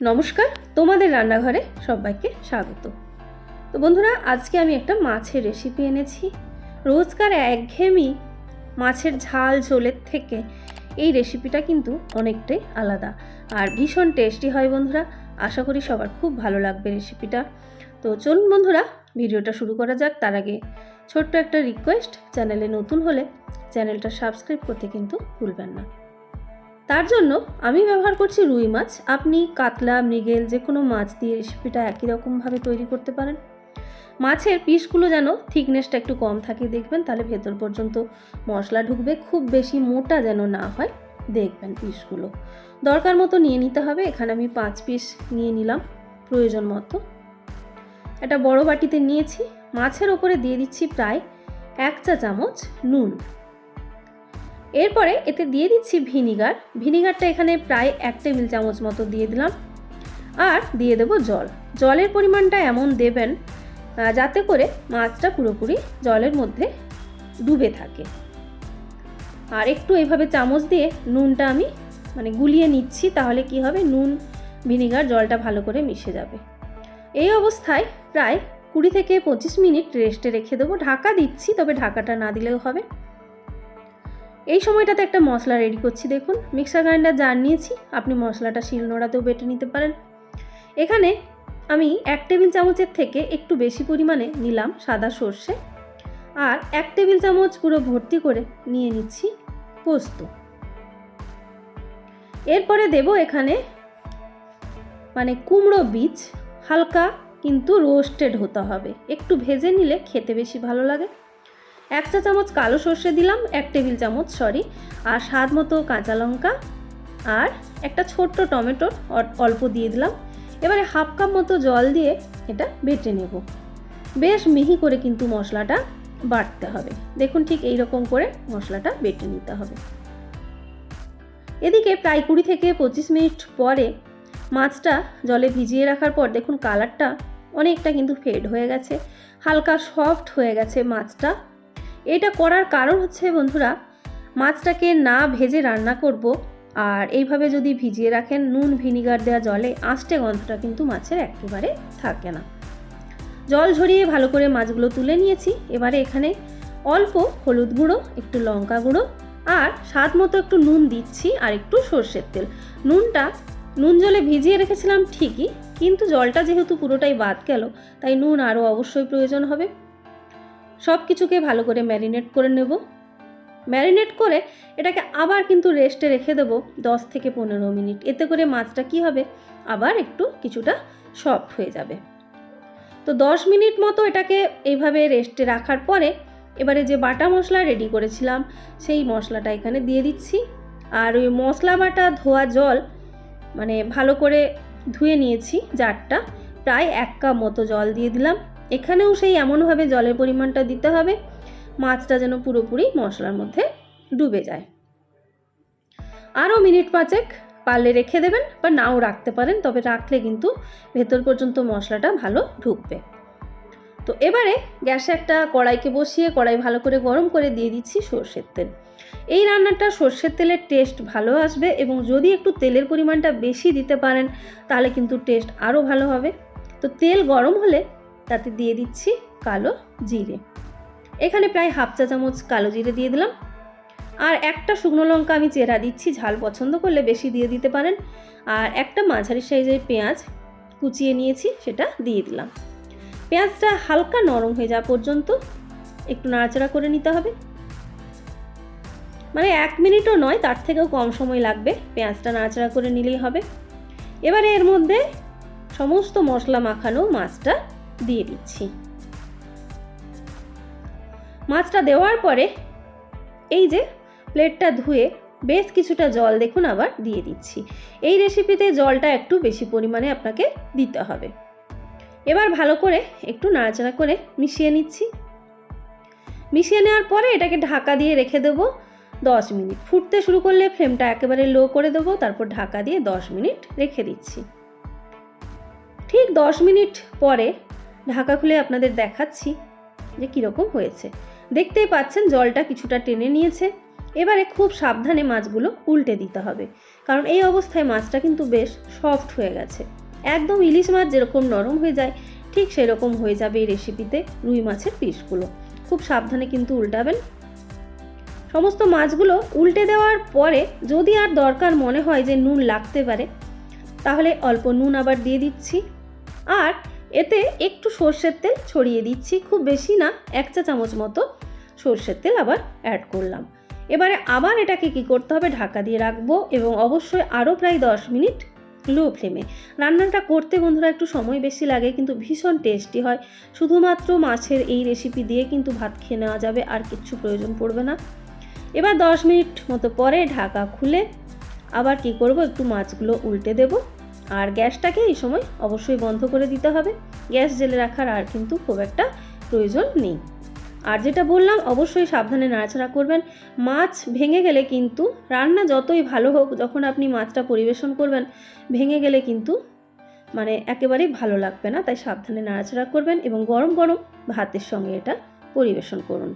নমস্কার, তোমাদের রান্নাঘরে সবাইকে স্বাগত। তো বন্ধুরা, আজকে আমি একটা মাছের রেসিপি এনেছি। রোজকার একঘেয়েমি মাছের ঝাল ঝোলের থেকে এই রেসিপিটা কিন্তু অনেকটাই আলাদা। আর ভীষণ টেস্টি হয় বন্ধুরা, আশা করি সবার খুব ভালো লাগবে রেসিপিটা তো চলুন বন্ধুরা, ভিডিওটা শুরু করা যাক। তার আগে ছোট্ট একটা রিকোয়েস্ট চ্যানেলে নতুন হলে চ্যানেলটা সাবস্ক্রাইব করতে কিন্তু ভুলবেন না। তার জন্য আমি ব্যবহার করছি রুই মাছ। আপনি কাতলা, মৃগেল যে কোনো মাছ দিয়ে রেসিপিটা একই রকমভাবে তৈরি করতে পারেন। মাছের পিসগুলো যেন থিকনেসটা একটু কম থাকে, দেখবেন তাহলে ভেতর পর্যন্ত মশলা ঢুকবে। খুব বেশি মোটা যেন না হয়, দেখবেন পিসগুলো। দরকার মতো নিয়ে নিতে হবে। এখানে আমি পাঁচ পিস নিয়ে নিলাম প্রয়োজন মতো। একটা বড় বাটিতে নিয়েছি। মাছের ওপরে দিয়ে দিচ্ছি প্রায় এক চা চামচ নুন। এরপরে এতে দিয়ে দিচ্ছি ভিনিগার। ভিনিগারটা এখানে প্রায় এক টেবিল চামচ মতো দিয়ে দিলাম। আর দিয়ে দেবো জল। জলের পরিমাণটা এমন দেবেন যাতে করে মাছটা পুরোপুরি জলের মধ্যে ডুবে থাকে। আর একটু এইভাবে চামচ দিয়ে নুনটা আমি মানে গুলিয়ে নিচ্ছি, তাহলে কি হবে? নুন, ভিনিগার, জলটা ভালো করে মিশে যাবে। এই অবস্থায় প্রায় কুড়ি থেকে পঁচিশ মিনিট রেস্টে রেখে দেবো। ঢাকা দিচ্ছি, তবে ঢাকাটা না দিলেও হবে। এই সময়টাতে একটা মশলা রেডি করছি, দেখুন। মিক্সার গ্রাইন্ডার জার নিয়েছি, আপনি মশলাটা শিলনোড়াতেও বেটে নিতে পারেন। এখানে আমি এক টেবিল চামচের থেকে একটু বেশি পরিমাণে নিলাম সাদা সর্ষে আর এক টেবিল চামচ পুরো ভর্তি করে নিয়ে নিচ্ছি পোস্ত। এরপরে দেব এখানে মানে কুমড়ো বীজ, হালকা কিন্তু রোস্টেড হতে হবে। একটু ভেজে নিলে খেতে বেশি ভালো লাগে। এক চা চামচ কালো সর্ষে দিলাম, এক টেবিল চামচ সরি আর স্বাদ মতো কাঁচা লঙ্কা আর একটা ছোট্ট টমেটোর অল্প দিয়ে দিলাম। এবারে হাফ কাপ মতো জল দিয়ে এটা বেটে নেব। বেশ মিহি করে কিন্তু মশলাটা বাটতে হবে। দেখুন ঠিক এই রকম করে মশলাটা বেটে নিতে হবে। এদিকে প্রায় কুড়ি থেকে পঁচিশ মিনিট পরে মাছটা জলে ভিজিয়ে রাখার পর দেখুন কালারটা অনেকটা কিন্তু ফেড হয়ে গেছে। হালকা সফট হয়ে গেছে মাছটা। এটা করার কারণ হচ্ছে বন্ধুরা, মাছটাকে না ভেজে রান্না করব আর এইভাবে যদি ভিজিয়ে রাখেন, নুন, ভিনিগার দেওয়া জলে আঁশটে গন্ধটা কিন্তু মাছের একেবারে থাকে না। জল ঝরিয়ে ভালো করে মাছগুলো তুলে নিয়েছি। এবারে এখানে অল্প হলুদ গুঁড়ো, একটু লঙ্কা গুঁড়ো আর স্বাদ মতো একটু নুন দিচ্ছি আর একটু সর্ষের তেল। নুনটা, নুন জলে ভিজিয়ে রেখেছিলাম ঠিকই, কিন্তু জলটা যেহেতু পুরোটাই বাদ গেল, তাই নুন আরও অবশ্যই প্রয়োজন হবে। সব কিছুকে ভালো করে ম্যারিনেট করে নেব। ম্যারিনেট করে এটাকে আবার কিন্তু রেস্টে রেখে দেবো দশ থেকে পনেরো মিনিট। এতে করে মাছটা কি হবে? আবার একটু কিছুটা সফট হয়ে যাবে। তো দশ মিনিট মতো এটাকে এইভাবে রেস্টে রাখার পরে এবারে যে বাটা মশলা রেডি করেছিলাম, সেই মশলাটা এখানে দিয়ে দিচ্ছি। আর ওই মশলা বাটা ধোয়া জল মানে ভালো করে ধুয়ে নিয়েছি জারটা। প্রায় এক কাপ মতো জল দিয়ে দিলাম। এখানেও সেই এমনভাবে জলের পরিমাণটা দিতে হবে, মাছটা যেন পুরোপুরি মশলার মধ্যে ডুবে যায়। আরও মিনিট পাঁচেক পারলে রেখে দেবেন বা নাও রাখতে পারেন, তবে রাখলে কিন্তু ভেতর পর্যন্ত মশলাটা ভালো ঢুকবে। তো এবারে গ্যাসে একটা কড়াইকে বসিয়ে কড়াই ভালো করে গরম করে দিয়ে দিচ্ছি সর্ষের তেল। এই রান্নাটা সর্ষের তেলের টেস্ট ভালো আসবে এবং যদি একটু তেলের পরিমাণটা বেশি দিতে পারেন, তাহলে কিন্তু টেস্ট আরও ভালো হবে। তো তেল গরম হলে তাতে দিয়ে দিচ্ছি কালো জিরে। এখানে প্রায় হাফ চা চামচ কালো জিরে দিয়ে দিলাম। আর একটা শুকনো লঙ্কা আমি চেরা দিচ্ছি, ঝাল পছন্দ করলে বেশি দিয়ে দিতে পারেন। আর একটা মাঝারি সাইজের পেঁয়াজ কুচিয়ে নিয়েছি, সেটা দিয়ে দিলাম। পেঁয়াজটা হালকা নরম হয়ে যাওয়া পর্যন্ত একটু নাড়াচাড়া করে নিতে হবে। মানে এক মিনিটও নয়, তার থেকেও কম সময় লাগবে পেঁয়াজটা নাড়াচাড়া করে নিলেই হবে। এবারে এর মধ্যে সমস্ত মশলা মাখানো মাছটা দিয়ে দিচ্ছি। মাছটা দেওয়ার পরে এই যে প্লেটটা ধুয়ে বেশ কিছুটা জল দেখুন আবার দিয়ে দিচ্ছি। এই রেসিপিতে জলটা একটু বেশি পরিমাণে আপনাকে দিতে হবে। এবার ভালো করে একটু নাড়াচাড়া করে মিশিয়ে নিচ্ছি। মিশিয়ে নেওয়ার পরে এটাকে ঢাকা দিয়ে রেখে দেবো দশ মিনিট। ফুটতে শুরু করলে ফ্লেমটা একেবারে লো করে দেবো, তারপর ঢাকা দিয়ে দশ মিনিট রেখে দিচ্ছি। ঠিক দশ মিনিট পরে ঢাকা খুলে আপনাদের দেখাচ্ছি যে কীরকম হয়েছে। দেখতেই পাচ্ছেন জলটা কিছুটা টেনে নিয়েছে। এবারে খুব সাবধানে মাছগুলো উল্টে দিতে হবে। কারণ এই অবস্থায় মাছটা কিন্তু বেশ সফট হয়ে গেছে। একদম ইলিশ মাছ যেরকম নরম হয়ে যায়, ঠিক সেরকম হয়ে যাবে এই রেসিপিতে রুই মাছের পিসগুলো। খুব সাবধানে কিন্তু উল্টাবেন। সমস্ত মাছগুলো উল্টে দেওয়ার পরে যদি আর দরকার মনে হয় যে নুন লাগতে পারে, তাহলে অল্প নুন আবার দিয়ে দিচ্ছি। আর এতে একটু সর্ষের তেল ছড়িয়ে দিচ্ছি, খুব বেশি না, এক চা চামচ মতো সর্ষের তেল আবার অ্যাড করলাম। এবারে আবার এটাকে কি করতে হবে, ঢাকা দিয়ে রাখব এবং অবশ্যই আরও প্রায় দশ মিনিট লো ফ্লেমে রান্নাটা করতে বন্ধুরা একটু সময় বেশি লাগে, কিন্তু ভীষণ টেস্টি হয়। শুধুমাত্র মাছের এই রেসিপি দিয়ে কিন্তু ভাত খেয়ে নেওয়া যাবে, আর কিচ্ছু প্রয়োজন পড়বে না। এবার দশ মিনিট মতো পরে ঢাকা খুলে আবার কি করব, একটু মাছগুলো উল্টে দেব। আর গ্যাসটাকে এই সময় অবশ্যই বন্ধ করে দিতে হবে। গ্যাস জেলে রাখার আর কিন্তু খুব একটা প্রয়োজন নেই। আর যেটা বললাম, অবশ্যই সাবধানে নাড়াচাড়া করবেন। মাছ ভেঙে গেলে কিন্তু রান্না যতই ভালো হোক, যখন আপনি মাছটা পরিবেশন করবেন, ভেঙে গেলে কিন্তু মানে একেবারেই ভালো লাগবে না। তাই সাবধানে নাড়াচাড়া করবেন এবং গরম গরম ভাতের সঙ্গে এটা পরিবেশন করুন।